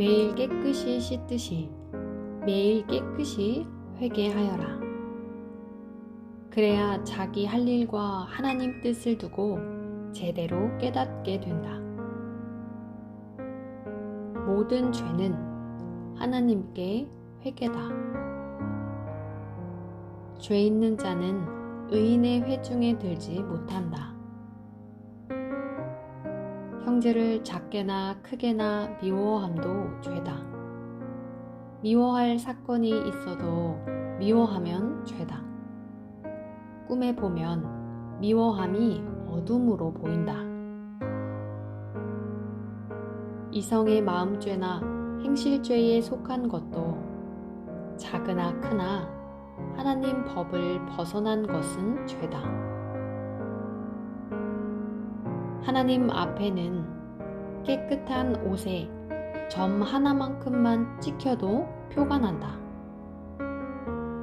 매일 깨끗이 씻듯이 매일 깨끗이 회개하여라. 그래야 자기 할 일과 하나님 뜻을 두고 제대로 깨닫게 된다. 모든 죄는 하나님께 회개다. 죄 있는 자는 의인의 회중에 들지 못한다. 형제를 작게나 크게나 미워함도 죄다. 미워할 사건이 있어도 미워하면 죄다. 꿈에 보면 미워함이 어둠으로 보인다. 이성의 마음죄나 행실죄에 속한 것도 작으나 크나 하나님 법을 벗어난 것은 죄다. 하나님 앞에는 깨끗한 옷에 점 하나만큼만 찍혀도 표가 난다.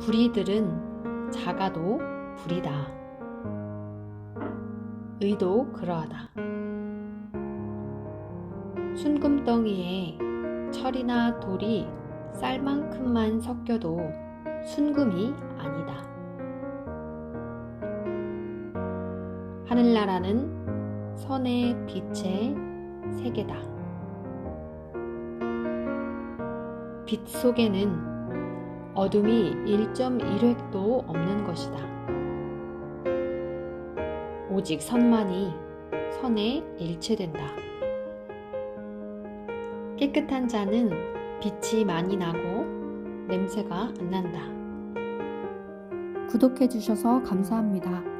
불의들은 작아도 불이다. 의도 그러하다. 순금덩이에 철이나 돌이 쌀만큼만 섞여도 순금이 아니다. 하늘나라는 선의 빛의 세계다. 빛 속에는 어둠이 1.1획도 없는 것이다. 오직 선만이 선에 일체된다. 깨끗한 자는 빛이 많이 나고 냄새가 안 난다. 구독해 주셔서 감사합니다.